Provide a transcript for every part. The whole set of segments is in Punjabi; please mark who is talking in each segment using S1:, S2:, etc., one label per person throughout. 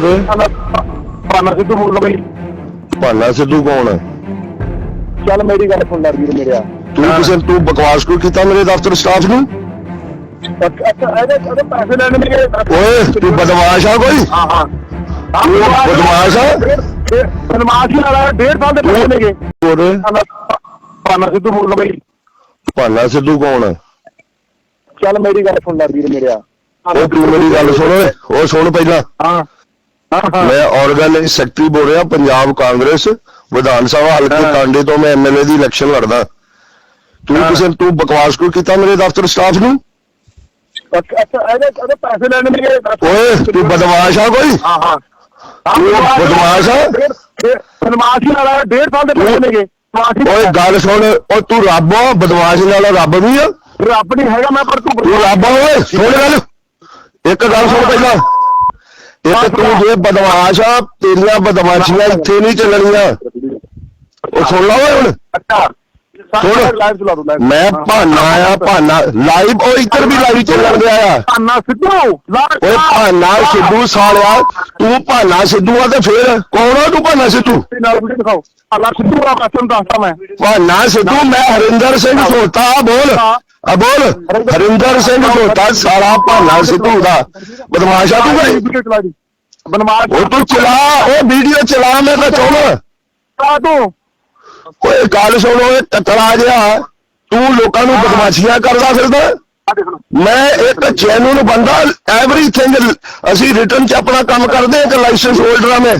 S1: ਬੋਲ
S2: ਪਾਣਾ ਸਿੱਧੂ ਬੋਲ ਬਈ।
S1: ਭਾਨਾ ਸਿੱਧੂ ਕੌਣ ਹੈ?
S2: ਚੱਲ ਮੇਰੀ ਗੱਲ ਸੁਣ ਲੈ ਵੀਰ ਮੇਰਿਆ।
S1: ਤੂੰ ਕਿਸੇ ਤੂੰ ਬਕਵਾਸ ਕਿਉਂ ਕੀਤਾ ਮੇਰੇ ਦਫ਼ਤਰ ਸਟਾਫ ਨੂੰ?
S2: ਅੱਛਾ ਇਹਦੇ ਇਹਦੇ ਪੈਸੇ ਲੈਣੇ ਨੇ
S1: ਓਏ ਤੂੰ ਬਦਮਾਸ਼ ਆ ਕੋਈ?
S2: ਹਾਂ ਹਾਂ।
S1: ਤੂੰ ਬਦਮਾਸ਼ ਆ?
S2: ਬਦਮਾਸ਼ ਹੀ ਡੇਢ ਸਾਲ ਦੇ ਪੈਸੇ ਨੇਗੇ
S1: ਬੋਲ
S2: ਪਾਣਾ ਸਿੱਧੂ ਬੋਲ ਬਈ।
S1: ਭਾਨਾ ਸਿੱਧੂ ਕੌਣ ਹੈ?
S2: ਚੱਲ ਮੇਰੀ ਗੱਲ ਸੁਣ ਲੈ ਵੀਰ ਮੇਰਿਆ।
S1: ਉਹ ਤੂੰ ਮੇਰੀ ਗੱਲ ਸੁਣ ਓਏ। ਉਹ ਸੁਣ ਪਹਿਲਾਂ।
S2: ਹਾਂ।
S1: ਮੈਂ ਆਰਗੇਨਾਈਜ਼ ਸੈਕਟਰੀ ਬੋਲ ਰਿਹਾ ਪੰਜਾਬ ਕਾਂਗਰਸ ਵਿਧਾਨ ਸਭਾ ਹਲਕੇ। ਕਾਂਡੇ ਤੋਂ ਮੈਂ ਐਮਐਲਏ ਦੀ ਇਲੈਕਸ਼ਨ ਲੜਦਾ। ਤੂੰ। ਕਿਸੇ ਤੂੰ ਬਕਵਾਸ ਕਿਉਂ ਕੀਤਾ ਮੇਰੇ ਦਫ਼ਤਰ ਸਟਾਫ ਨੂੰ?
S2: ਅੱਛਾ ਇਹਦੇ ਇਹਦੇ ਪੈਸੇ ਲੈਣੇ ਨੇ
S1: ਓਏ ਤੂੰ ਬਦਮਾਸ਼ ਆ ਕੋਈ?
S2: ਹਾਂ ਹਾਂ।
S1: ਤੂੰ ਬਦਮਾਸ਼ ਆ?
S2: ਬਦਮਾਸ਼ ਵਾਲਾ ਡੇਢ ਸਾਲ ਦੇ ਪੈਸੇ ਹੀ
S1: ਓਏ ਗੱਲ ਸੁਣ ਓ ਤੂੰ ਰੱਬ ਆ ਬਦਮਾਸ਼ ਨਾਲ ਰੱਬ ਵੀ ਆ।
S2: ਰੱਬ ਨਹੀਂ ਹੈਗਾ ਮੈਂ ਪਰ ਤੂੰ
S1: ਤੂੰ ਰੱਬ ਓਏ ਸੁਣ ਗੱਲ। ਇੱਕ ਗੱਲ ਸੁਣ ਪਹਿਲਾਂ। ਇੱਕ ਤੂੰ ਜੇ ਬਦਮਾਸ਼ ਆ ਤੇਰੀਆਂ ਬਦਮਾਸ਼ੀਆਂ ਇੱਥੇ ਨਹੀਂ ਚੱਲਣੀਆਂ। ਉਹ ਸੁਣ ਲਾ ਓਏ ਹੁਣ।
S2: ਅੱਛਾ।
S1: ਸੁਣ।
S2: ਲਾਈਵ ਚਲਾ ਦੋ live।
S1: ਮੈਂ
S2: ਹਾਂ।
S1: ਭਾਨਾ ਆ ਭਾਨਾ। ਲਾਈਵ ਉਹ ਇੱਧਰ ਵੀ ਲਾਈਵ ਚੱਲਣ ਗਿਆ ਆ।
S2: ਭਾਨਾ ਸਿੱਧੂ। ਲਾ-
S1: ਓਏ ਭਾਨਾ ਸਿੱਧੂ ਸਾਲਿਆ ਤੂੰ ਭਾਨਾ ਸਿੱਧੂ ਆ ਤੇ ਫੇਰ ਕੌਣ ਆ ਤੂੰ ਭਾਨਾ ਸਿੱਧੂ?
S2: ਤੇ ਨਾਲ ਵੀਡੀਓ ਦਿਖਾਓ। ਭਾਨਾ ਸਿੱਧੂ ਦਾ ਕਸਮ ਦੱਸਦਾ ਮੈਂ।
S1: ਭਾਨਾ ਸਿੱਧੂ ਮੈਂ ਹਰਿੰਦਰ ਸਿੰਘ ਸੋਤਾ ਆ ਬੋਲ ਆ ਬੋਲ। ਹਰਿੰਦਰ ਸਿੰਘ ਸੋਤਾ ਸਾਲਾ ਭਾਨਾ ਸਿੱਧੂ ਦਾ। ਬਦਮਾਸ਼ ਤੂੰ ਬਈ
S2: ਵੀਡੀਓ ਚਲਾ ਦੀ ਬਨਮਾਸ਼
S1: ਉਹ ਤੂੰ ਚਲਾ ਉਹ ਵੀਡੀਓ ਚਲਾ ਮੈਂ ਤਾਂ ਚਾਹੁੰਦਾ
S2: ਚਲਾ ਤੂੰ
S1: ਓਏ ਗੱਲ ਸੁਣ ਓਏ ਟੱਟਲਾ ਜਿਹਾ। ਤੂੰ ਲੋਕਾਂ ਨੂੰ ਬਦਮਾਸ਼ੀਆਂ ਕਰਦਾ ਫਿਰਦਾ। ਮੈਂ ਇੱਕ ਜੈਨੂਨ ਬੰਦਾ ਐਵਰੀਥਿੰਗ ਅਸੀਂ ਰਿਟਰਨ ਚ ਆਪਣਾ ਕੰਮ ਕਰਦੇ ਇੱਕ ਲਾਇਸੈਂਸ ਹੋਲਡਰ ਆ ਮੈਂ।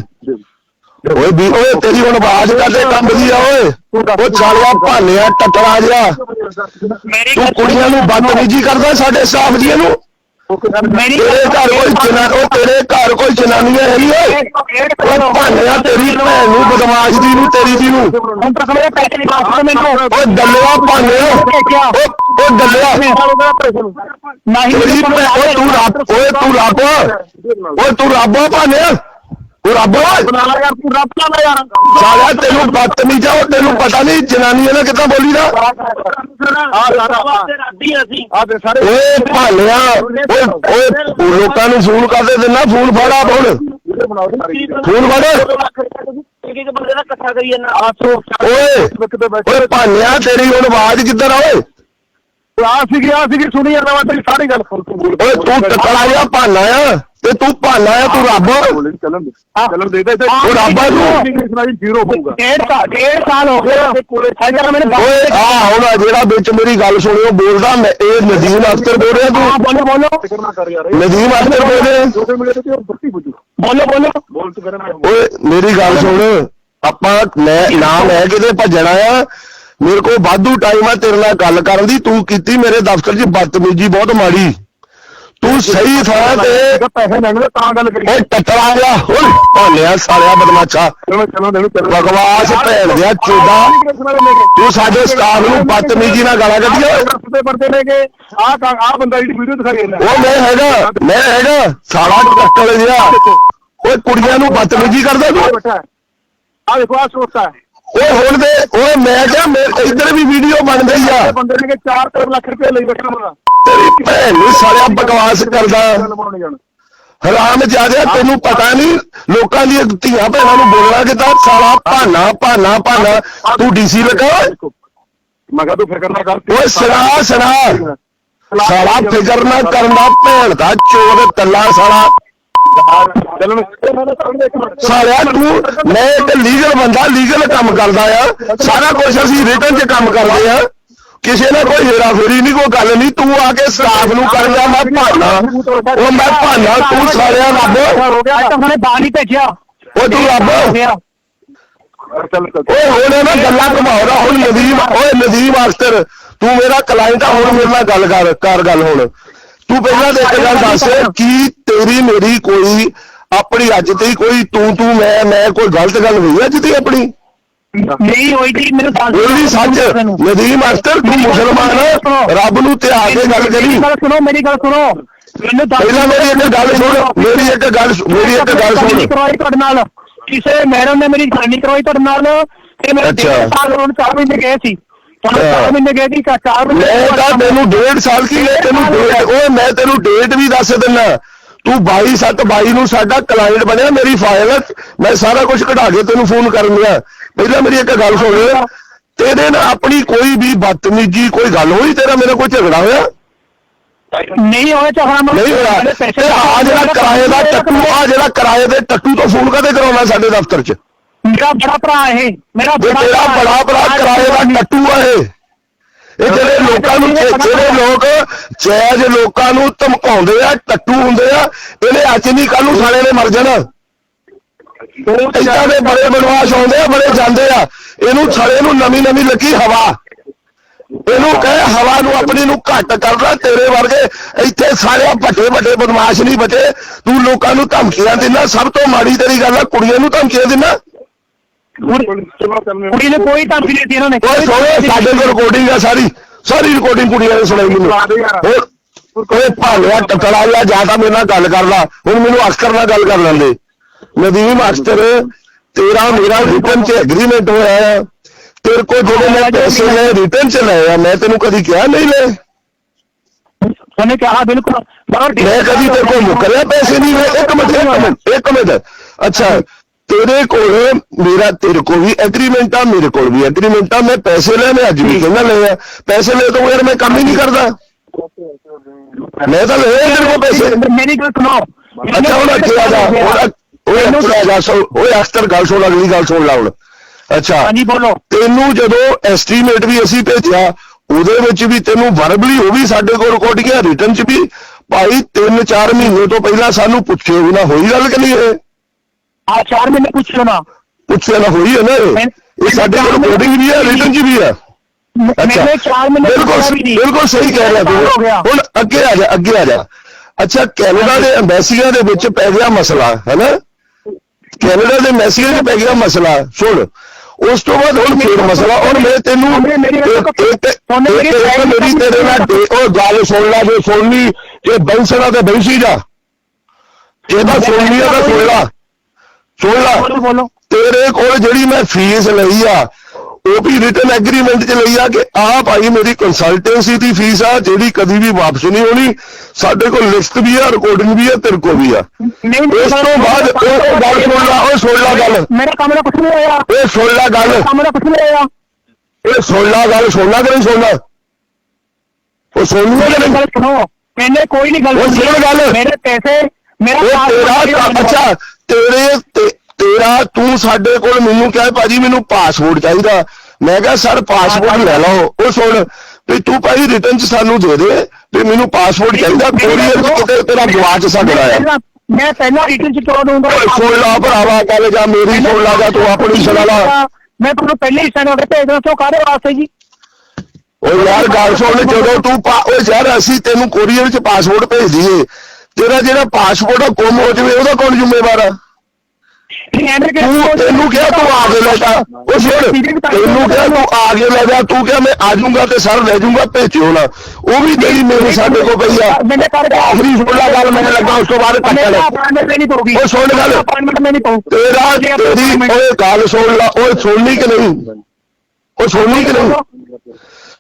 S1: ਓਏ ਵੀ ਓਏ ਤੇਰੀ ਹੁਣ ਆਵਾਜ਼ ਕਰਦੇ ਕੰਬਦੀ ਆ ਓਏ। ਉਹ ਚਾਲਿਆ ਭਾਲਿਆ ਟੱਟਲਾ ਜਿਹਾ। ਤੂੰ ਕੁੜੀਆਂ ਨੂੰ ਬਦਤਮੀਜੀ ਕਰਦਾ ਸਾਡੇ ਸਟਾਫ ਜੀਆਂ ਨੂੰ?
S2: ਮੇਰੀ
S1: ਤੇਰੇ ਘਰ ਕੋਈ ਜਨਾ ਉਹ ਤੇਰੇ ਘਰ ਕੋਈ ਜਨਾਨੀਆਂ ਹੈਗੀ ਓਏ ਉਹ ਭਾਲਿਆ ਤੇਰੀ ਭੈਣ ਨੂੰ ਬਦਮਾਸ਼ ਦੀ ਨੂੰ ਤੇਰੀ ਦੀ ਨੂੰ।
S2: ਹੁਣ ਤੱਕ ਮੇਰੇ ਪੈਸੇ ਨਹੀਂ ਵਾਪਸ ਮੈਨੂੰ।
S1: ਓਏ ਦੱਲਿਆ ਭਾਲਿਆ। ਉਹ ਦੱਲਿਆ
S2: ਨਹੀਂ
S1: ਤੂੰ ਰੱਬ ਓਏ ਤੂੰ ਰੱਬ। ਓਏ ਤੂੰ ਰੱਬ ਭਾਲਿਆ। ਤੂੰ ਰੱਬ
S2: ਬਣਾ ਲਾ ਯਾਰ ਤੂੰ ਰੱਬ ਨਾ ਯਾਰ
S1: ਸਾਲਿਆ ਤੈਨੂੰ ਬਦਤਮੀਜ਼ਾ ਉਹ ਤੈਨੂੰ ਪਤਾ ਨਹੀਂ ਜਨਾਨੀਆਂ ਨਾਲ ਕਿੱਦਾਂ ਬੋਲੀ ਦਾ।
S2: ਆ ਦੇ ਸਾਰੇ
S1: ਓਏ ਭਾਲਿਆ ਓਏ ਓਏ ਲੋਕਾਂ ਨੂੰ ਫੋਨ ਕਰਦੇ ਦਿੰਦਾ ਫੋਨ ਫੜਾ ਹੁਣ। ਫੋਨ ਫੜ।
S3: ਇੱਕ ਬੰਦੇ ਦਾ ਇਕੱਠਾ ਕਰੀ ਜਾਂਦਾ
S2: ਆਸੋ
S1: ਓਏ ਓਏ ਭਾਲਿਆ ਤੇਰੀ ਹੁਣ ਆਵਾਜ਼ ਕਿੱਧਰ ਆ ਓਏ?
S2: ਆ ਸੀਗੀ ਆ ਸੀਗੀ ਸੁਣੀ ਜਾਂਦਾ ਮੈਂ ਤੇਰੀ ਸਾਰੀ ਗੱਲ। ਸੁਣ ਤੂੰ
S1: ਓਏ ਤੂੰ ਟਕਲਾ ਜਿਹਾ ਭਾਨਾ ਆ। ਤੇ ਤੂੰ ਭਾਨਾ ਆ ਤੂੰ ਰੱਬ।
S2: ਚੱਲਣ ਦੇ ਚੱਲਣ ਦੇ ਦੇ
S1: ਉਹ ਰੱਬ ਆ ਤੂੰ।
S2: ਜ਼ੀਰੋ ਹੋਊਗਾ।
S3: ਡੇਢ ਸਾਲ ਡੇਢ ਸਾਲ ਹੋ ਗਏ ਤੇ ਕੋਲੇ ਸਾਜਾ ਮੈਨੂੰ
S1: ਓਏ ਆ ਹੁਣ ਆਹ ਜਿਹੜਾ ਵਿੱਚ ਮੇਰੀ ਗੱਲ ਸੁਣਿਓ ਬੋਲਦਾ ਮੈਂ ਇਹ ਨਦੀਮ ਅਖਤਰ ਬੋਲ ਰਿਹਾ ਤੂੰ।
S3: ਬੋਲੋ ਬੋਲੋ।
S2: ਫਿਕਰ ਨਾ ਕਰ ਯਾਰ
S1: ਨਦੀਮ ਅਖਤਰ ਬੋਲ ਰਿਹਾ।
S2: ਦੋਸੇ ਮਿਲੇ ਤੇ ਬੱਤੀ ਬੁੱਝੂ
S3: ਬੋਲੋ ਬੋਲੋ।
S2: ਬੋਲ ਤੂੰ ਕਰਨਾ
S1: ਓਏ ਮੇਰੀ ਗੱਲ ਸੁਣ। ਆਪਾਂ ਮੈਂ ਨਾ ਮੈਂ ਕਿਤੇ ਭੱਜਣਾ ਆ। ਮੇਰੇ ਕੋਲ ਵਾਧੂ ਟਾਈਮ ਆ ਤੇਰੇ ਨਾਲ ਗੱਲ ਕਰਨ ਦੀ। ਤੂੰ ਕੀਤੀ ਮੇਰੇ ਦਫ਼ਤਰ 'ਚ ਬਦਤਮੀਜੀ ਬਹੁਤ ਮਾੜੀ। ਤੂੰ ਸਹੀ ਥਾਂ ਤੇ
S2: ਪੈਸੇ ਲੈਣੇ ਤਾਂ ਗੱਲ ਕਰੀ
S1: ਓਏ ਗਿਆ ਓਏ ਭਾਲਿਆ ਸਾਲਿਆ ਬਦਮਾਸ਼ਾ। ਬਕਵਾਸ ਭੈਣ ਦਿਆ ਚੋਦਾ ਤੂੰ ਸਾਡੇ ਸਟਾਫ ਨੂੰ ਬਦਤਮੀਜੀ ਨਾਲ ਗਾਲਾਂ ਕੱਢੀਆਂ ਓਏ।
S2: ਰਸਤੇ ਪਰਦੇ ਲੈ ਕੇ ਆ ਆ ਬੰਦਾ ਜਿਹੜੀ ਵੀਡੀਓ ਦਿਖਾਈ ਜਾਂਦਾ।
S1: ਉਹ ਮੈਂ ਹੈਗਾ ਮੈਂ ਹੈਗਾ ਸਾਲਾ ਟੱਟਲ ਜਿਹਾ। ਓਏ ਕੁੜੀਆਂ ਨੂੰ ਬਦਤਮੀਜੀ ਕਰਦਾ ਤੂੰ।
S2: ਆ ਦੇਖੋ ਆ ਸੋਚਦਾ
S1: ਓਏ ਹੁਣ ਦੇ ਓਏ ਮੈਂ ਕਿਹਾ ਮੈਂ ਇੱਧਰ ਵੀ ਵੀਡੀਓ ਬਣ ਗਈ ਆ।
S2: ਬੰਦੇ ਨੇ ਕਿ 4 ਲੱਖ ਰੁਪਏ ਲਈ ਬੈਠਾ ਬੰਦਾ
S1: ਤੇਰੀ ਭੈਣ ਨੂੰ ਸਾਲਿਆ ਬਕਵਾਸ ਕਰਦਾ। ਹਰਾਮ ਜ਼ਿਆਦਾ ਤੈਨੂੰ ਪਤਾ ਨਹੀਂ ਲੋਕਾਂ ਦੀਆਂ ਧੀਆਂ ਭੈਣਾਂ ਨੂੰ ਬੋਲਣਾ ਕਿਦਾਂ? ਸਾਲਾ ਭਾਨਾ ਭਾਨਾ ਭਾਨਾ ਤੂੰ ਡੀਸੀ ਲੱਗਾ?
S2: ਮੈਂ ਕਿਹਾ ਤੂੰ ਫਿਕਰ ਨਾ ਕਰ
S1: ਓਏ ਸੁਣਾ ਸੁਣਾ। ਸਾਲਾ ਫਿਕਰ ਨਾ ਕਰਨ ਦਾ ਭੈਣ ਦਾ ਚੋਰ ਤੱਲਾ ਸਾਲਾ। ਸਾਲਿਆ ਤੂੰ ਮੈਂ ਇੱਕ ਲੀਗਲ ਬੰਦਾ ਲੀਗਲ ਕੰਮ ਕਰਦਾ ਆ। ਸਾਰਾ ਕੁਝ ਅਸੀਂ ਰਿਟਰਨ 'ਚ ਕੰਮ ਕਰਦੇ ਆ। ਕਿਸੇ ਨੇ ਕੋਈ ਹੇਰਾ ਨਹੀਂ, ਕੋਈ ਗੱਲ ਨਹੀਂ, ਤੂੰ ਆ ਕੇ ਸਟਾਫ ਨੂੰ ਕਰ ਜਾ, ਮੈਂ ਭਾਨਾ। ਉਹ ਮੈਂ ਭਾਨਾ, ਤੂੰ ਸਾਲਿਆ ਰੱਬ।
S3: ਅੱਜ ਤਾਂ ਉਹਨੇ ਬਾਹਰ ਨਹੀਂ ਭੇਜਿਆ
S1: ਉਹ ਤੂੰ ਰੱਬ। ਓਏ, ਹੁਣ ਇਹ ਨਾ ਗੱਲਾਂ ਘਮਾਉਦਾ, ਹੁਣ ਨਦੀਮ, ਓਏ, ਨਦੀਮ ਅਖਤਰ ਤੂੰ ਮੇਰਾ ਕਲਾਇੰਟ ਆ, ਹੁਣ ਮੇਰੇ ਨਾਲ ਗੱਲ ਕਰ ਕਰ ਗੱਲ ਹੁਣ। ਤੂੰ ਪਹਿਲਾਂ ਤੇ ਇੱਕ ਗੱਲ ਦੱਸ ਕੀ ਤੇਰੀ ਮੇਰੀ ਕੋਈ, ਆਪਣੀ ਅੱਜ ਤੇ ਕੋਈ, ਤੂੰ ਤੂੰ, ਮੈਂ ਮੈਂ, ਕੋਈ ਗਲਤ ਗੱਲ ਹੋਈ ਅੱਜ ਤੇ ਆਪਣੀ?
S3: ਨਹੀਂ ਹੋਈ ਜੀ ਮੈਨੂੰ
S1: ਸੱਚ। ਨਦੀਮ ਅਖਤਰ ਤੂੰ ਮੁਸਲਮਾਨ ਰੱਬ ਨੂੰ ਤੇ ਆ ਕੇ ਗੱਲ ਕਰੀ।
S3: ਗੱਲ ਸੁਣੋ ਮੇਰੀ ਗੱਲ ਸੁਣੋ। ਮੈਨੂੰ
S1: ਪਹਿਲਾਂ ਮੇਰੀ ਇੱਕ ਗੱਲ ਸੁਣ ਮੇਰੀ ਇੱਕ ਗੱਲ ਮੇਰੀ ਇੱਕ ਗੱਲ ਸੁਣ।
S3: ਕਰਵਾਈ ਤੁਹਾਡੇ ਨਾਲ। ਕਿਸੇ ਮੈਡਮ ਨੇ ਮੇਰੀ ਸਾਈਨ ਕਰਵਾਈ ਤੁਹਾਡੇ ਨਾਲ ਤੇ ਮੇਰੇ
S1: ਅੱਛਾ।
S3: ਡੇਢ ਸਾਲ ਹੁਣ 4 ਮਹੀਨੇ ਗਏ ਸੀ। ਤੁਹਾਨੂੰ
S1: ਹਾਂ।
S3: 4 ਮਹੀਨੇ ਗਏ ਸੀ 4 ਮਹੀਨੇ
S1: ਮੈਂ ਤਾਂ ਤੈਨੂੰ ਡੇਢ ਸਾਲ ਕੀ ਤੈਨੂੰ ਡੇਟ ਓਏ ਮੈਂ ਤੈਨੂੰ ਡੇਟ ਵੀ ਦੱਸ ਦਿੰਨਾ। ਤੂੰ 22 ਸੱਤ 22 ਨੂੰ ਸਾਡਾ ਕਲਾਇੰਟ ਬਣਿਆ ਮੇਰੀ ਫਾਈਲ ਮੈਂ ਸਾਰਾ ਕੁਝ ਕਢਾ ਕੇ ਤੈਨੂੰ ਫੋਨ ਕਰਨ ਲਿਆ ਪਹਿਲਾਂ ਮੇਰੀ ਇੱਕ ਗੱਲ ਸੁਣ ਤੇਰੇ ਨਾਲ ਆਪਣੀ ਕੋਈ ਵੀ ਬਦਤਮੀਜੀ ਕੋਈ ਗੱਲ ਹੋਈ ਤੇਰਾ ਮੇਰੇ ਕੋਈ ਝਗੜਾ ਹੋਇਆ?
S3: ਨਹੀਂ ਹੋਇਆ ਚਾਹਾਂ
S1: ਨਹੀਂ ਹੋਇਆ। ਤੇ ਆ ਜਿਹੜਾ ਕਿਰਾਏ ਦਾ ਟੱਟੂ ਆ ਜਿਹੜਾ ਕਿਰਾਏ ਦੇ ਟੱਟੂ ਤੋਂ ਫੋਨ ਕਦੇ ਕਰਾਉਣਾ ਸਾਡੇ ਦਫ਼ਤਰ 'ਚ?
S3: ਮੇਰਾ ਬੜਾ ਭਰਾ ਇਹ ਮੇਰਾ
S1: ਬੜਾ ਬੜਾ ਕਿਰਾਏ ਦਾ ਟੱਟੂ ਆ ਇਹ। ਇਹ ਜਿਹੜੇ ਲੋਕਾਂ ਨੂੰ ਜਿਹੜੇ ਲੋਕ ਜੈਜ ਲੋਕਾਂ ਨੂੰ ਧਮਕਾਉਂਦੇ ਆ ਟੱਟੂ ਹੁੰਦੇ ਆ ਇਹਨੇ ਅੱਜ ਨਹੀਂ ਕੱਲ ਨੂੰ ਸਾਲੇ ਨੇ ਮਰ ਜਾਣਾ। ਇਦਾਂ ਦੇ ਬੜੇ ਬਨਵਾਸ ਆਉਂਦੇ ਆ ਬੜੇ ਜਾਂਦੇ ਆ। ਇਹਨੂੰ ਛੜੇ ਨੂੰ ਨਵੀਂ ਨਵੀਂ ਲੱਗੀ ਹਵਾ। ਇਹਨੂੰ ਕਹੇ ਹਵਾ ਨੂੰ ਆਪਣੀ ਨੂੰ ਘੱਟ ਕਰ ਲੈ ਤੇਰੇ ਵਰਗੇ ਇੱਥੇ ਸਾਰੇ ਵੱਡੇ ਵੱਡੇ ਬਦਮਾਸ਼ ਨਹੀਂ ਬਚੇ। ਤੂੰ ਲੋਕਾਂ ਨੂੰ ਧਮਕੀਆਂ ਦਿੰਦਾ ਸਭ ਤੋਂ ਮਾੜੀ ਤੇਰੀ ਗੱਲ ਆ ਕੁੜੀਆਂ ਨੂੰ ਧਮਕੀਆਂ ਦਿੰਦਾ
S3: ਕੁੜੀ ਨੇ ਕੋਈ ਧਮਕੀ ਨਹੀਂ ਦਿੱਤੀ ਇਹਨਾਂ ਨੇ।
S1: ਓਏ ਸੋਏ ਸਾਡੇ ਕੋਲ ਰਿਕਾਰਡਿੰਗ ਆ ਸਾਰੀ। ਸਾਰੀ ਰਿਕਾਰਡਿੰਗ ਕੁੜੀਆਂ ਨੇ ਸੁਣਾਈ ਮੈਨੂੰ। ਹੋਰ ਕੋਈ ਭਾਲਿਆ ਟਕੜਾ ਲਿਆ ਜਾਂ ਤਾਂ ਮੇਰੇ ਨਾਲ ਗੱਲ ਕਰ ਲਾ। ਹੁਣ ਮੈਨੂੰ ਅਖਤਰ ਨਾਲ ਗੱਲ ਕਰ ਲੈਂਦੇ। ਨਦੀਮ ਅਖਤਰ ਤੇਰਾ ਮੇਰਾ ਰਿਟਰਨ ਚ ਐਗਰੀਮੈਂਟ ਹੋਇਆ ਹੈ ਤੇਰੇ ਕੋਲ ਜਿਹੜੇ ਮੈਂ ਪੈਸੇ ਲਏ ਰਿਟਰਨ ਚ ਲਏ ਆ। ਮੈਂ ਤੈਨੂੰ ਕਦੀ ਕਿਹਾ ਨਹੀਂ ਲਏ।
S3: ਉਹਨੇ ਕਿਹਾ ਬਿਲਕੁਲ। ਮਗਰ
S1: ਮੈਂ ਕਦੀ ਤੇਰੇ ਕੋਲ ਮੁਕਰਿਆ ਪੈਸੇ ਨਹੀਂ ਲਏ। ਇੱਕ ਮਿੰਟ ਇੱਕ ਮਿੰਟ ਇੱਕ ਮਿੰਟ। ਅੱਛਾ ਤੇਰੇ ਕੋਲ ਮੇਰਾ ਤੇਰੇ ਕੋਲ ਵੀ ਐਗਰੀਮੈਂਟ ਆ ਮੇਰੇ ਕੋਲ ਵੀ ਐਗਰੀਮੈਂਟ ਆ। ਮੈਂ ਪੈਸੇ ਲਏ ਮੈਂ ਅੱਜ ਵੀ ਕਹਿੰਦਾ ਲਏ ਆ। ਪੈਸੇ ਲਏ ਤਾਂ ਯਾਰ ਮੈਂ ਕੰਮ ਹੀ ਨਹੀਂ ਕਰਦਾ। ਮੈਂ ਤਾਂ ਆ ਤੇਰੇ ਕੋਲ ਪੈਸੇ।
S3: ਮੇਰੀ ਗੱਲ ਸੁਣੋ।
S1: ਅੱਛਾ ਹੁਣ ਅੱਗੇ ਆ ਜਾ। ਹੁਣ ਓਏ ਅੱਗੇ ਆ ਜਾ ਸੋ ਓਏ ਅਖਤਰ ਗੱਲ ਸੁਣ ਅਗਲੀ ਗੱਲ ਸੁਣ ਲਾ ਹੁਣ। ਅੱਛਾ
S3: ਹਾਂਜੀ ਬੋਲੋ।
S1: ਤੈਨੂੰ ਜਦੋਂ ਐਸਟੀਮੇਟ ਵੀ ਅਸੀਂ ਭੇਜਿਆ ਉਹਦੇ ਵਿੱਚ ਵੀ ਤੈਨੂੰ ਵਰਬਲੀ ਉਹ ਵੀ ਸਾਡੇ ਕੋਲ ਰਿਕਾਰਡ ਗਿਆ ਰਿਟਰਨ ਚ ਵੀ। ਭਾਈ 3-4 ਮਹੀਨੇ ਤੋਂ ਪਹਿਲਾਂ ਸਾਨੂੰ ਪੁੱਛੇ ਵੀ ਨਾ ਹੋਈ ਗੱਲ ਕਿ ਨਹੀਂ ਇਹ?
S3: ਆ ਚਾਰ ਮਹੀਨੇ ਪੁੱਛਿਓ ਨਾ।
S1: ਪੁੱਛਿਆ ਨਾ ਹੋਈ ਹੈ ਨਾ ਇਹ? ਸਾਡੇ ਕੋਲ ਰਿਕਾਰਡਿੰਗ ਵੀ ਹੈ ਰਿਟਰਨ ਚ ਵੀ ਹੈ ਅੱਛਾ। ਬਿਲਕੁਲ। ਬਿਲਕੁਲ ਸਹੀ ਕਹਿ ਰਿਹਾ ਤੂੰ। ਹੁਣ ਅੱਗੇ ਆ ਜਾ ਅੱਗੇ ਆ ਜਾ। ਅੱਛਾ ਕੈਨੇਡਾ ਦੇ ਐਮਬੈਸੀਆਂ ਦੇ ਵਿੱਚ ਪੈ ਗਿਆ ਮਸਲਾ ਹੈਨਾ? ਕੈਨੇਡਾ ਦੇ ਐਮਬੈਸੀਆਂ 'ਚ ਪੈ ਗਿਆ ਮਸਲਾ ਸੁਣ। ਉਸ ਤੋਂ ਬਾਅਦ ਹੁਣ ਫੇਰ ਮਸਲਾ ਹੁਣ ਮੈਂ ਤੈਨੂੰ
S3: ਮੇਰੀ
S1: ਤੇਰੇ ਨਾਲ ਉਹ ਗੱਲ ਸੁਣ ਲੈ ਜੇ ਸੁਣਨੀ ਜੇ ਬੈਂਸਣਾ ਤੇ ਬੈਂਸੀ ਜਾ। ਜੇ ਤਾਂ ਸੁਣਨੀ ਤਾਂ ਸੁਣ ਲਾ। ਸੁਣ ਲਾ। ਤੇਰੇ ਕੋਲ ਜਿਹੜੀ ਮੈਂ ਫੀਸ ਲਈ ਆ ਉਹ ਵੀ ਰਿਟਨ ਐਗਰੀਮੈਂਟ 'ਚ ਲਈ ਆ ਕਿ ਆਹ ਭਾਈ ਮੇਰੀ ਕੰਸਲਟੈਂਸੀ ਦੀ ਫੀਸ ਆ ਜਿਹੜੀ ਕਦੀ ਵੀ ਵਾਪਸ ਨਹੀਂ ਹੋਣੀ ਸਾਡੇ ਕੋਲ ਲਿਸਟ ਵੀ ਆ ਰਿਕਾਰਡਿੰਗ ਵੀ ਆ ਤੇਰੇ ਕੋਲ ਵੀ ਆ
S3: ਨਹੀਂ
S1: ਇਸ ਤੋਂ ਬਾਅਦ ਉਹ ਉਹ ਗੱਲ ਸੁਣ ਲਾ ਓਏ ਸੁਣ ਲਾ ਗੱਲ
S3: ਮੇਰਾ ਕੰਮ ਦਾ ਕੁਝ ਨਹੀਂ ਹੋਇਆ
S1: ਓਏ ਸੁਣ ਲਾ ਗੱਲ
S3: ਕੰਮ ਦਾ ਕੁਝ ਨਹੀਂ ਹੋਇਆ
S1: ਓਏ ਸੁਣ ਲਾ ਗੱਲ ਸੁਣਨਾ ਕਿ ਨਹੀਂ ਸੁਣਨਾ ਉਹ ਸੁਣਨੀ ਹੈ ਕਿ
S3: ਮੇਰੀ
S1: ਨਹੀਂ
S3: ਗੱਲ ਸੁਣੋ ਮੈਨੇ ਕੋਈ ਨਹੀਂ ਗੱਲ
S1: ਉਹ ਸੁਣ ਗੱਲ।
S3: ਮੇਰੇ ਪੈਸੇ ਮੇਰਾ
S1: ਉਹ ਤੇਰਾ ਤੇ- ਸਾਡੇ ਕੋਲ ਮੈਨੂੰ ਕਿਹਾ ਭਾਜੀ ਮੈਨੂੰ ਪਾਸਪੋਰਟ ਚਾਹੀਦਾ। ਮੈਂ ਕਿਹਾ ਸਰ ਪਾਸਪੋਰਟ ਲੈ ਲਓ। ਉਹ ਸੁਣ ਵੀ ਤੂੰ ਭਾਈ ਰਿਟਰਨ ਚ ਸਾਨੂੰ ਦੇ ਦੇ ਵੀ ਮੈਨੂੰ ਪਾਸਪੋਰਟ ਚਾਹੀਦਾ। ਕੋਰੀਅਰ ਕਿਤੇ ਤੇਰਾ ਗਵਾਚ ਸਕਦਾ ਆ।
S3: ਮੈਂ ਪਹਿਲਾਂ ਰਿਟਰਨ ਚ ਕਿਉਂ ਦਊਂਗਾ
S1: ਸੁਣ ਲਾ ਭਰਾਵਾ ਗੱਲ ਜਾਂ ਮੇਰੀ ਸੁਣ ਲਾ ਜਾਂ ਤੂੰ ਆਪਣੀ ਸੁਣਾ ਲਾ।
S3: ਮੈਂ ਤੁਹਾਨੂੰ ਪਹਿਲੇ ਹੀ ਸੈਂਡ ਕਰਕੇ ਭੇਜ ਦੇਣਾ ਕਿਉਂ ਕਾਹਦੇ ਵਾਸਤੇ ਜੀ?
S1: ਓਏ ਯਾਰ ਗੱਲ ਸੁਣ ਜਦੋਂ ਤੂੰ ਓਏ ਯਾਰ ਅਸੀਂ ਤੈਨੂੰ ਕੋਰੀਅਰ ਚ ਪਾਸਪੋਰਟ ਭੇਜ ਦਈਏ। ਤੇਰਾ ਜਿਹੜਾ ਪਾਸਪੋਰਟ ਆ ਗੁੰਮ ਹੋ ਜਾਵੇ ਉਹਦਾ ਕੌਣ ਜ਼ਿੰਮੇਵਾਰ ਆ? ਤੈਨੂੰ ਕਿਹਾ ਤੂੰ ਆ ਕੇ ਲੈ ਜਾ ਉਹ ਸੁਣ ਤੈਨੂੰ ਕਿਹਾ ਤੂੰ ਆ ਕੇ ਲੈ ਜਾ ਤੂੰ ਕਿਹਾ ਮੈਂ ਆ ਜਾਊਂਗਾ ਤੇ ਸਰ ਲੈ ਜਾਊਂਗਾ ਭੇਜਿਓ ਨਾ। ਉਹ ਵੀ ਤੇਰੀ ਮੇਰੇ ਸਾਡੇ ਕੋਲ ਪਈ ਆ। ਆਖਰੀ ਸੁਣ ਲੈ ਗੱਲ ਮੈਨੂੰ ਲੱਗਾ ਉਸ ਤੋਂ ਬਾਅਦ ਕੱਟ ਲੈ। ਉਹ ਸੁਣ ਗੱਲ। ਤੇਰਾ ਤੇਰੀ ਓਏ ਗੱਲ ਸੁਣ ਲਾ। ਓਏ ਸੁਣਨੀ ਕਿ ਨਹੀਂ? ਉਹ ਸੁਣਨੀ ਕਿ ਨਹੀਂ?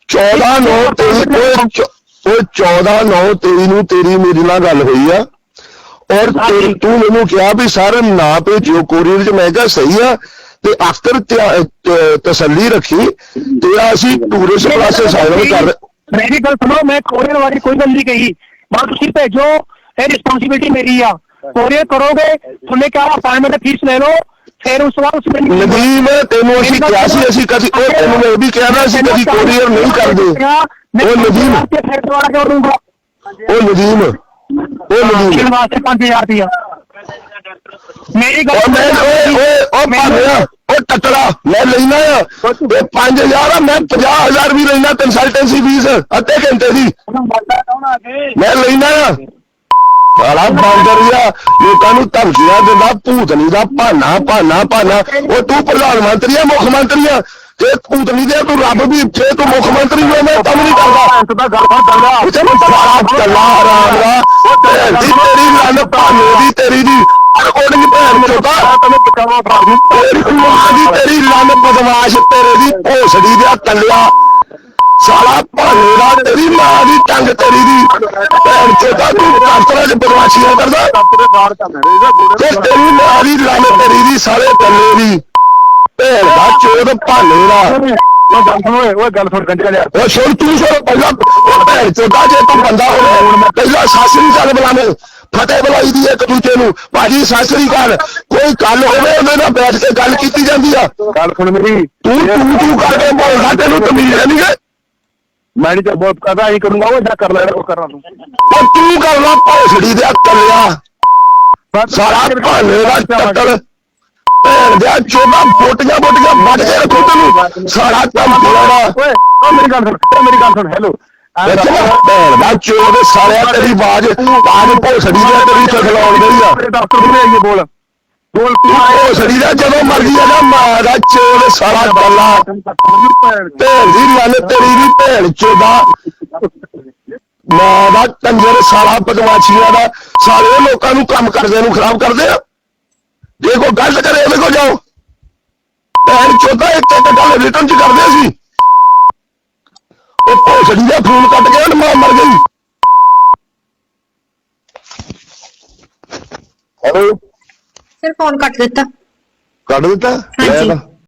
S1: 14 9 23 ਓਏ ਚ- ਓਏ 14 9 23 ਨੂੰ ਤੇਰੀ ਮੇਰੇ ਨਾਲ ਗੱਲ ਹੋਈ ਆ। ਔਰ ਤੇ- ਮੈਨੂੰ ਕਿਹਾ ਵੀ ਸਰ ਨਾ ਭੇਜਿਓ ਕੋਰੀਅਰ ਚ ਮੈਂ ਕਿਹਾ ਸਹੀ ਆ ਤੇ ਤ- ਤਸੱਲੀ ਰੱਖੀ ਤੇ ਅਸੀਂ ਟੂਰਿਸਟ ਕਲਾਸੇ ਸਾਈਨ ਕਰ
S3: ਮੇਰੀ ਗੱਲ ਸੁਣੋ ਮੈਂ ਕੋਰੀਅਰ ਵਾਲੀ ਕੋਈ ਗੱਲ ਨਹੀਂ ਕਹੀ। ਬਸ ਤੁਸੀਂ ਭੇਜੋ ਇਹ ਰਿਸਪੌਂਸਿਬਿਲਟੀ ਮੇਰੀ ਆ। ਕੋਰੀਅਰ ਕਰੋਗੇ ਤੁਹਾਨੂੰ ਕਿਹਾ ਅਪਾਇੰਟਮੈਂਟ ਫੀਸ ਲੈ ਲਓ ਫਿਰ ਉਸ ਬਾਅਦ ਤੁਸੀਂ ਮੈਨੂੰ
S1: ਨਦੀਮ ਤੈਨੂੰ ਅਸੀਂ ਕਿਹਾ ਸੀ ਅਸੀਂ ਕਦੀ ਉਹ ਤੈਨੂੰ ਮੈਂ ਵੀ ਕਹਿਣਾ ਅਸੀਂ ਕਦੀ ਕੋਰੀਅਰ ਨਹੀਂ ਕਰਦੇ। ਉਹ ਨਦੀਮ
S3: ਫਿਰ ਦੁਬਾਰਾ
S1: ਉਹ ਨਦੀਮ ਉਹ ਨਦੀਮ
S3: ਕਿਹਨ ਵਾਸਤੇ 5000 ਰੁਪਇਆ ਮੇਰੀ ਗੱਲ
S1: ਉਹ ਮੈਂ ਓਏ ਓਏ ਉਹ ਭਾਲਿਆ ਉਹ ਟੱਟੜਾ ਮੈਂ ਲੈਣਾ ਆ। ਇਹ 5000 ਆ ਮੈਂ 50000 ਵੀ ਲੈਣਾ ਕੰਸਲਟੈਂਸੀ ਫੀਸ ਅੱਧੇ ਘੰਟੇ ਦੀ। ਮੈਂ ਲੈਣਾ ਆ। ਸਾਲਾ ਬਾਂਦਰੀਆ ਲੋਕਾਂ ਨੂੰ ਧਮਕੀਆਂ ਦਿੰਦਾ ਭੂਤਨੀ ਦਾ ਭਾਨਾ ਭਾਨਾ ਭਾਨਾ। ਉਹ ਤੂੰ ਪ੍ਰਧਾਨ ਮੰਤਰੀ ਆ ਮੁੱਖ ਮੰਤਰੀ ਆ। ਤੇ ਭੂਤਨੀ ਦੇ ਤੂੰ ਰੱਬ ਵੀ ਜੇ ਤੂੰ ਮੁੱਖ ਮੰਤਰੀ ਹੋ ਮੈਂ ਕੰਮ ਨਹੀਂ ਕਰਦਾ।
S2: ਦਾ ਗੱਲ ਫੜ ਚੱਲਦਾ
S1: ਉਸੇ ਨੂੰ ਸਾਰਾ ਚੱਲਾ ਆਰਾਮ ਦਾ। ਭੈਣ ਦੀ ਤੇਰੀ ਲੰਨ ਭਾਨੇ ਦੀ ਤੇਰੀ ਦੀ ਰਿਕਾਰਡਿੰਗ ਭੈਣ ਚੋਦਾ
S2: ਤੈਨੂੰ ਬਚਾਵਾ ਫਰਾਡ ਨੂੰ
S1: ਤੇਰੀ ਮਾਂ ਦੀ ਤੇਰੀ ਲੰਨ ਬਦਮਾਸ਼ ਤੇਰੇ ਦੀ ਭੋਸੜੀ ਦਾ ਤੱਲਿਆ। ਸਾਲਾ ਭਾਲੇ ਦਾ ਤੇਰੀ ਮਾਂ ਦੀ ਟੰਗ ਤੇਰੀ ਦੀ। ਭੈਣ ਚੋਦਾ ਤੂੰ ਕਾਸਤਰਾ ਚ ਬਦਮਾਸ਼ੀਆਂ ਕਰਦਾ।
S2: ਤੇਰੇ ਬਾਹਰ ਚੱਲ ਰਿਹਾ
S1: ਤੇ ਤੇਰੀ ਮਾਂ ਦੀ ਲੰਨ ਤੇਰੀ ਦੀ ਸਾਰੇ ਕੱਲੇ ਦੀ। ਭੈਣ ਦਾ ਚੋਦ ਭਾਲੇ ਦਾ।
S2: ਉਹ ਗੱਲ ਸੁਣ ਓਏ ਓਏ ਗੱਲ ਸੁਣ ਗੰਜਾ ਲਿਆ
S1: ਉਹ ਸੁਣ ਤੂੰ ਸੁਣ ਪਹਿਲਾਂ ਭੈਣ ਚੋਦਾ ਜੇ ਤੂੰ ਬੰਦਾ ਹੋਵੇ ਹੁਣ ਮੈਂ ਪਹਿਲਾਂ ਸਾਸਰੀ ਕਾਲ ਬੁਲਾਵੇਂ ਫਤਿਹ ਬੁਲਾਈ ਦੀ ਇੱਕ ਦੂਜੇ ਨੂੰ। ਭਾਜੀ ਸਾਸਰੀ ਕਾਲ ਕੋਈ ਗੱਲ ਹੋਵੇ ਉਹਦੇ ਨਾਲ ਬੈਠ ਕੇ ਗੱਲ ਕੀਤੀ ਜਾਂਦੀ ਆ।
S2: ਗੱਲ ਸੁਣ ਮੇਰੀ।
S1: ਤੂੰ ਤੂੰ ਤੂੰ ਕਰਕੇ ਬੋਲਦਾ ਤੈਨੂੰ ਤਮੀਜ਼ ਨਹੀਂ ਹੈ
S2: ਮੈਂ ਨਹੀਂ ਤਾਂ ਬਹੁਤ ਕਰਦਾ ਹੀ ਕਰੂੰਗਾ ਉਹ ਜਾ ਕਰ ਲੈਣਾ ਉਹ ਕਰਨਾ ਤੂੰ।
S1: ਉਹ ਤੂੰ ਕਰਨਾ ਭੌਸੜੀ ਦੇ ਕੱਲਿਆ ਸਾਰਾ ਭਾਲੇ ਦਾ ਚੱਟਲ ਭੈਣ ਦੇ ਚੋਦਾ ਬੋਟੀਆਂ ਬੋਟੀਆਂ ਵੱਢ ਕੇ ਰੱਖੋ ਤੈਨੂੰ। ਸਾਰਾ ਕੰਮ ਤੇਰਾ
S2: ਓਏ ਮੇਰੀ ਗੱਲ ਸੁਣ ਮੇਰੀ ਗੱਲ ਸੁਣ ਹੈਲੋ।
S1: ਭੈਣ ਦਾ ਚੋਦ ਸਾਰਿਆ ਤੇਰੀ ਬਾਜ ਬਾਜ ਭੌਸੜੀ ਦੇ ਤੇਰੀ ਚਖਲਾਉਣ ਗਈ ਆ।
S2: ਡਾਕਟਰ ਨੂੰ ਆਈਏ ਬੋਲ। ਬੋਲ
S1: ਭੌਸੜੀ ਦਾ ਜਦੋਂ ਮਰਜ਼ੀ ਆ ਜਾ ਮਾਂ ਦਾ ਚੋਦ ਸਾਰਾ ਗੱਲਾ। ਭੈਣ ਦੀ ਲੰਨ ਤੇਰੀ ਦੀ ਭੈਣ ਚੋਦਾ। ਮਾਂ ਦਾ ਕੰਜਰ ਸਾਲਾ ਬਦਮਾਸ਼ੀਆਂ ਦਾ ਸਾਰੇ ਲੋਕਾਂ ਨੂੰ ਕੰਮ ਕਰਦੇ ਨੂੰ ਖਰਾਬ ਕਰਦੇ ਆ। ਜੇ ਕੋਈ ਗਲਤ ਕਰੇ ਉਹਦੇ ਕੋ ਜਾਓ। ਭੈਣ ਚੋਦਾ ਇੱਕ ਇੱਕ ਗੱਲ ਰਿਟਰਨ ਚ ਕਰਦੇ ਸੀ। ਉਹ ਭੋਸੜੀ ਦਾ ਫੋਨ ਕੱਟ ਗਿਆ ਮਾਂ ਮਰ ਗਈ। ਹੈਲੋ।
S4: ਫਿਰ ਫੋਨ ਕੱਟ ਦਿੱਤਾ।
S1: ਕੱਢ ਦਿੱਤਾ?
S4: ਹਾਂਜੀ।
S1: ਲੈ ਲਾ।